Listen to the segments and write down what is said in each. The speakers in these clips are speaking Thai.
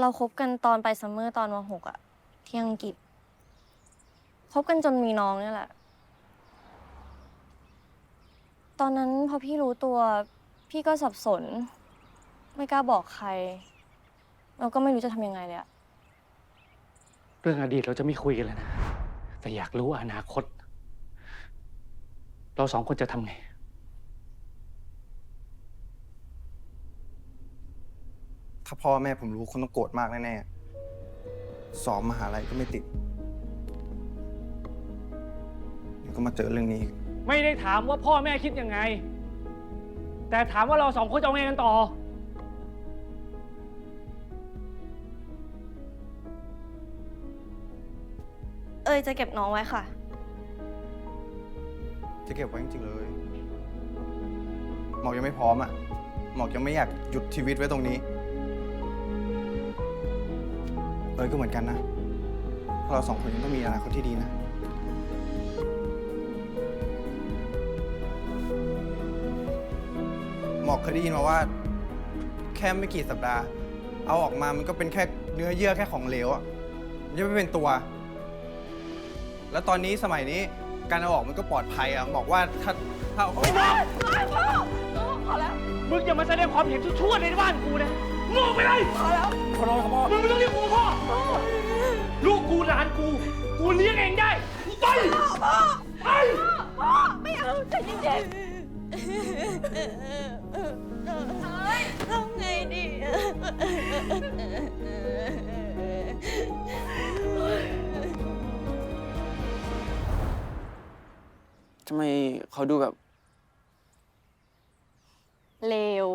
เราคบกันตอนไปซัมเมอร์ตอนมหกอะที่อังกฤษคบกันจนมีน้องเนี่ยแหละ ตอนนั้นพอพี่รู้ตัว พี่ก็สับสน ไม่กล้าบอกใคร เราก็ไม่รู้จะทำยังไงเลยอะเรื่องอดีตเราจะไม่คุยกันแล้วนะ แต่อยากรู้อนาคต เราสองคนจะทำไง ถ้าพ่อแม่ผมรู้คุณต้องโกรธมากแน่ๆ สอบมหาลัยก็ไม่ติดเดี๋ยวก็มาเจอเรื่องนี้อีกไม่ได้ถามว่าพ่อแม่คิดยังไง แต่ถามว่าเราสองคนจะเอาไงกันต่อ เอยจะเก็บน้องไว้ค่ะ จะเก็บไว้จริงๆเลย หมอกยังไม่พร้อมอะ หมอกยังไม่อยากหยุดชีวิตไว้ตรงนี้ เอ้ยก็เหมือนกันนะพวกเราสองคนยังต้องมีอนาคตที่ดีนะ หมอกเคยได้ยินมาว่า แค่ไม่กี่สัปดาห์ เอาออกมามันก็เป็นแค่เนื้อเยื่อแค่ของเหลวอะมันยังไม่เป็นตัว แล้วตอนนี้สมัยนี้การเอาออกมันก็ปลอดภัยอะบอกว่าถ้าถ้าเอามึงอย่ามาแสดงความเห็นชั่วๆในบ้านกูนะ งงไปเลยพอแล้วพอแล้วพ่อมึงไม่ต้องเรียกกูว่าพ่อ ลูกกูหลานกู กูเลี้ยงเองได้กูไปไปไม่เอาใจเย็นทำไงดีทำไมเขาดูแบบ เลว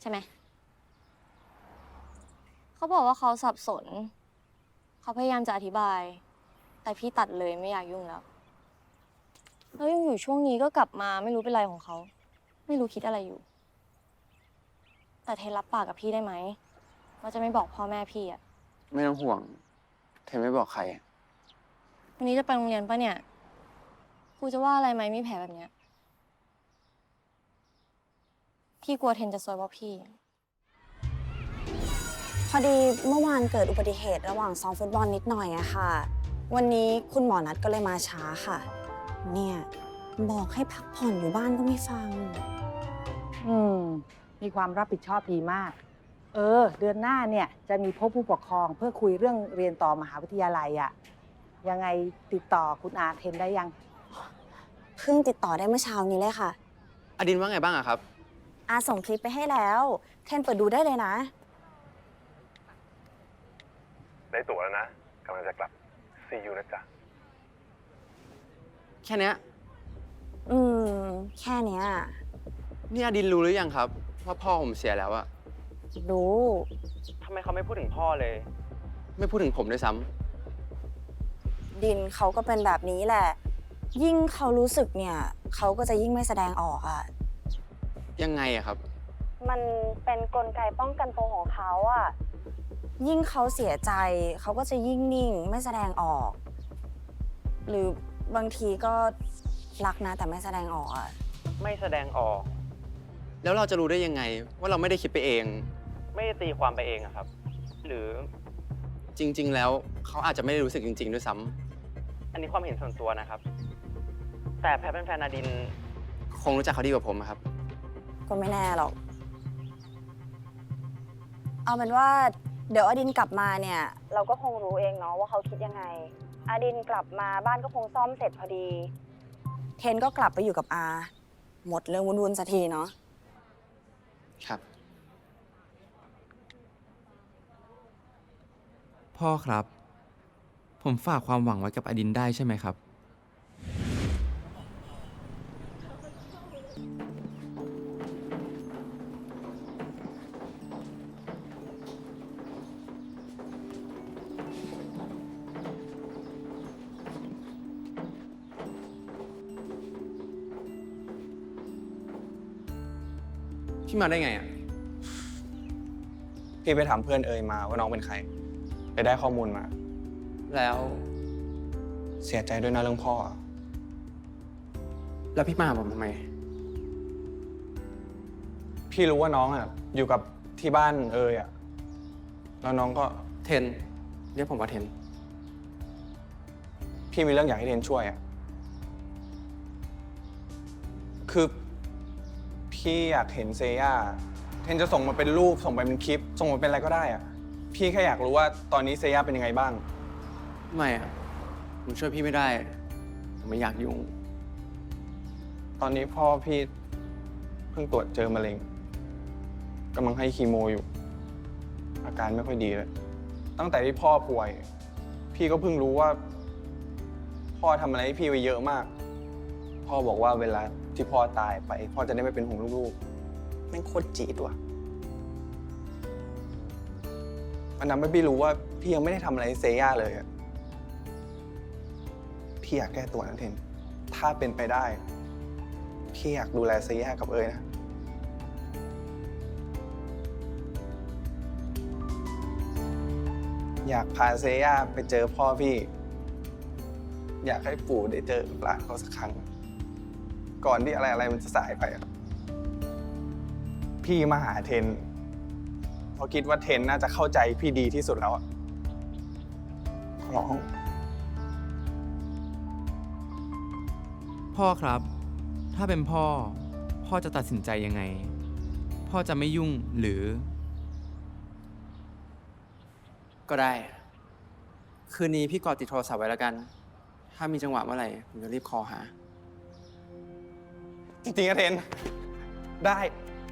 ใช่ไหม เขาบอกว่าเขาสับสน เขาพยายามจะอธิบาย แต่พี่ตัดเลยไม่อยากยุ่งแล้ว แล้วยังอยู่ช่วงนี้ก็กลับมาไม่รู้เป็นไรของเขา ไม่รู้คิดอะไรอยู่ แต่เทนรับปากกับพี่ได้ไหมว่าจะไม่บอกพ่อแม่พี่อะไม่ต้องห่วงเธอไม่บอกใครอะวันนี้จะไปโรงเรียนปะเนี่ย ครูจะว่าอะไรไหมมีแผลแบบเนี้ย พี่กลัวเทนจะซวยเพราะพี่ พอดีเมื่อวานเกิดอุบัติเหตุระหว่างซ้อมฟุตบอลนิดหน่อยอะค่ะ วันนี้คุณหมอนัดก็เลยมาช้าค่ะ เนี่ยบอกให้พักผ่อนอยู่บ้านก็ไม่ฟัง อืม มีความรับผิดชอบดีมาก เออ เดือนหน้าเนี่ยจะมีพบผู้ปกครองเพื่อคุยเรื่องเรียนต่อมหาวิทยาลัยอะยังไงติดต่อคุณอาเทนได้ยัง เพิ่งติดต่อได้เมื่อเช้านี้เลยค่ะ อดินว่าไงบ้างอะครับ อาส่งคลิปไปให้แล้ว เทนเปิดดูได้เลยนะ ได้ตั๋วแล้วนะกำลังจะกลับ see you นะจ๊ะ แค่เนี้ยอืม แค่เนี้ยนี่อดินรู้หรือยังครับว่าพ่อผมเสียแล้วอะรู้ ทำไมเขาไม่พูดถึงพ่อเลย ไม่พูดถึงผมด้วยซ้ำดินเขาก็เป็นแบบนี้แหละ ยิ่งเขารู้สึกเนี่ย เขาก็จะยิ่งไม่แสดงออกอะยังไงอะครับ มันเป็นนกลไกป้องกันตัวของเขาอะ ยิ่งเขาเสียใจเขาก็จะยิ่งนิ่งไม่แสดงออก หรือบางทีก็รักนะแต่ไม่แสดงออกอะไม่แสดงออก แล้วเราจะรู้ได้ยังไง ว่าเราไม่ได้คิดไปเอง ไม่ได้ตีความไปเองอะครับ หรือจริง ๆ แล้วเขาอาจจะไม่ได้รู้สึกจริง ๆ ด้วยซ้ำอันนี้ความเห็นส่วนตัวนะครับ แต่แพทเป็นแฟนอดิน คงรู้จักเขาดีกว่าผมอะครับ ก็ไม่แน่หรอก เอาเป็นว่า เดี๋ยวอดินกลับมาเนี่ย เราก็คงรู้เองเนาะว่าเขาคิดยังไง อดินกลับมาบ้านก็คงซ่อมเสร็จพอดี เทนก็กลับไปอยู่กับอา หมดเรื่องวุ่นๆสักทีเนาะ ครับ พ่อครับ ผมฝากความหวังไว้กับอดินได้ใช่ไหมครับ พี่มาได้ไงอะพี่ไปถามเพื่อนเอยมาว่าน้องเป็นใคร ไปได้ข้อมูลมา แล้ว เสียใจด้วยนะเรื่องพ่อแล้วพี่มาหาผมทำไม พี่รู้ว่าน้องอะอยู่กับที่บ้านเอยอะ แล้วน้องก็เทน เรียกผมว่าเทน พี่มีเรื่องอยากให้เทนช่วยอะคือ พี่อยากเห็นเซย่าเทนจะส่งมาเป็นรูปส่งไปเป็นคลิป ส่งมาเป็นอะไรก็ได้อะพี่แค่อยากรู้ว่าตอนนี้เซย่าเป็นยังไงบ้าง ไม่อะผมช่วยพี่ไม่ได้ ผมไม่อยากยุ่ง ตอนนี้พ่อพี่เพิ่งตรวจเจอมะเร็งกำลังให้คีโมอยู่ อาการไม่ค่อยดีเลย ตั้งแต่ที่พ่อป่วย พี่ก็เพิ่งรู้ว่า พ่อทำอะไรให้พี่ไว้เยอะมาก พ่อบอกว่าเวลา ที่พ่อตายไป พ่อจะได้ไม่เป็นห่วงลูกๆแม่งโคตรจี๊ดว่ะมันทำให้พี่รู้ว่าพี่ยังไม่ได้ทำอะไรเซย่าเลยอะพี่อยากแก้ตัวนะเทน ถ้าเป็นไปได้ พี่อยากดูแลเซย่ากับเอ๋ยนะ อยากพาเซย่าไปเจอพ่อพี่ อยากให้ปู่ได้เจอหลานเขาสักครั้ง ก่อนที่อะไรอะไรๆมันจะสายไปอะพี่มาหาเทนเพราะคิดว่าเทนน่าจะเข้าใจพี่ดีที่สุดแล้วอะขอร้องพ่อครับ ถ้าเป็นพ่อ พ่อจะตัดสินใจยังไง พ่อจะไม่ยุ่งหรือ ก็ได้ คืนนี้พี่กอดติดโทรศัพท์ไว้แล้วกัน ถ้ามีจังหวะเมื่อไหร่ผมจะรีบคอหา จริงๆอะเทน ได้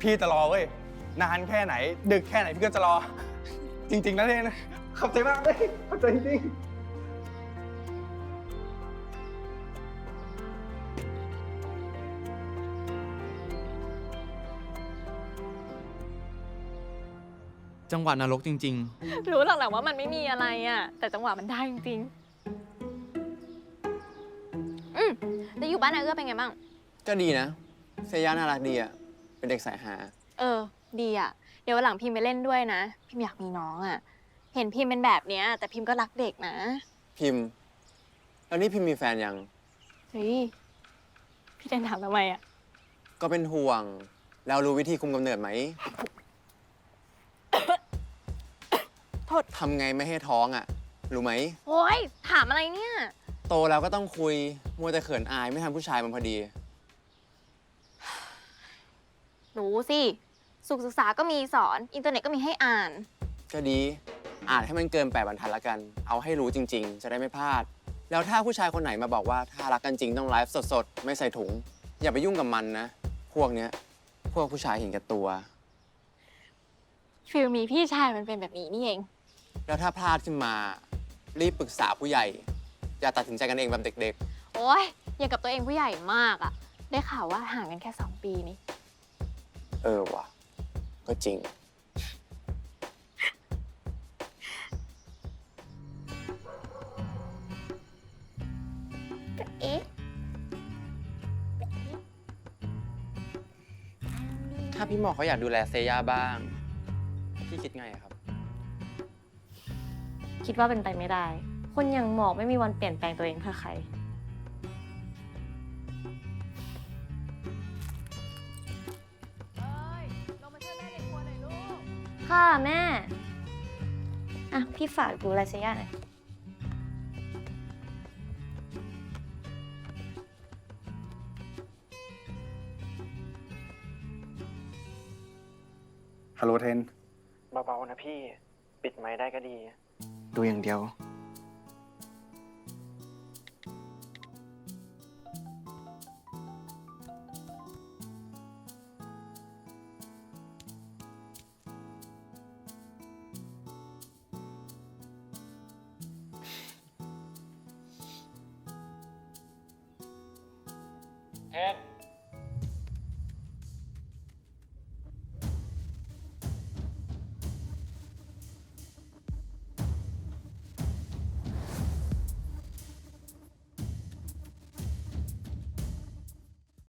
พี่จะรอเว้ย นานแค่ไหน ดึกแค่ไหนพี่ก็จะรอ จริงๆนะเทนขอบใจมากเลยขอบใจจริงจังหวะนรกจริง รู้หรอกแหละว่ามันไม่มีอะไรอะ แต่จังหวะมันได้จริงอืมแล้วอยู่บ้านนาเอื้อเป็นไงบ้าง ก็ดีนะ เซย่าน่ารักดีอะเป็นเด็กสายหา เออ ดีอะ เดี๋ยววันหลังพิมพ์ไปเล่นด้วยนะ พิมพ์อยากมีน้องอะ เห็นพิมพ์เป็นแบบเนี้ย แต่พิมพ์ก็รักเด็กนะ พิมพ์ แล้วนี่พิมพ์มีแฟนยัง เฮ้ย พี่เดนถามทำไมอะ ก็เป็นห่วง แล้วรู้วิธีคุมกำเนิดไหม โทษ ทำไงไม่ให้ท้องอะรู้ไหม โอ้ยถามอะไรเนี่ย โตแล้วก็ต้องคุย มัวแต่เขินอายไม่ทำผู้ชายมันพอดี รู้สิ สุขศึกษาก็มีสอน อินเทอร์เน็ตก็มีให้อ่าน ก็ดี อ่านให้มันเกินแปดบรรทัดละกัน เอาให้รู้จริง ๆ จะได้ไม่พลาด แล้วถ้าผู้ชายคนไหนมาบอกว่าถ้ารักกันจริงต้องไลฟ์สดๆ ไม่ใส่ถุง อย่าไปยุ่งกับมันนะ พวกเนี้ย พวกผู้ชายเห็นแก่ตัว ฟิลมีพี่ชายมันเป็นแบบนี้นี่เอง แล้วถ้าพลาดขึ้นมา รีบปรึกษาผู้ใหญ่ อย่าตัดสินใจกันเองแบบเด็กโอ้ยอย่างกับตัวเองผู้ใหญ่มากอะได้ข่าวว่าห่างกันแค่สองปีนี่ๆ เออว่ะ ก็จริง เอ๊ะถ้าพี่หมอเขาอยากดูแลเซย่าบ้าง พี่คิดไงอะครับ คิดว่าเป็นไปไม่ได้ คนอย่างหมอกไม่มีวันเปลี่ยนแปลงตัวเองเพื่อใคร ค่ะแม่ อะ พี่ฝากดูแลเซย่าหน่อยฮัลโหลเทน เบาๆนะพี่ ปิดไม้ได้ก็ดี ดูอย่างเดียว เทน